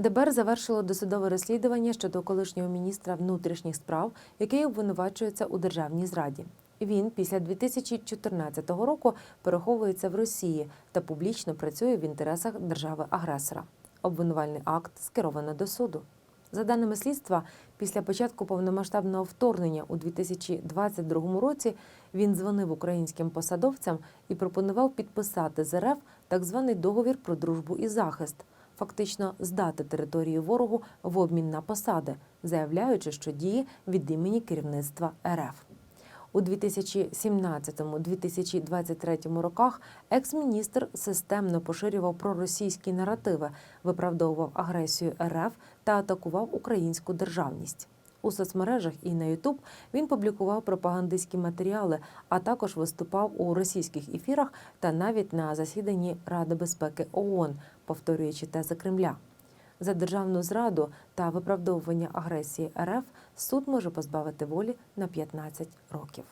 ДБР завершило досудове розслідування щодо колишнього міністра внутрішніх справ, який обвинувачується у державній зраді. Він після 2014 року переховується в Росії та публічно працює в інтересах держави-агресора. Обвинувальний акт скеровано до суду. За даними слідства, після початку повномасштабного вторгнення у 2022 році він дзвонив українським посадовцям і пропонував підписати з РФ так званий договір про дружбу і захист, фактично здати територію ворогу в обмін на посади, заявляючи, що діє від імені керівництва РФ. У 2017-2023 роках екс-міністр системно поширював проросійські наративи, виправдовував агресію РФ та атакував українську державність. У соцмережах і на Ютуб він публікував пропагандистські матеріали, а також виступав у російських ефірах та навіть на засіданні Ради безпеки ООН, повторюючи тези Кремля. За державну зраду та виправдовування агресії РФ суд може позбавити волі на 15 років.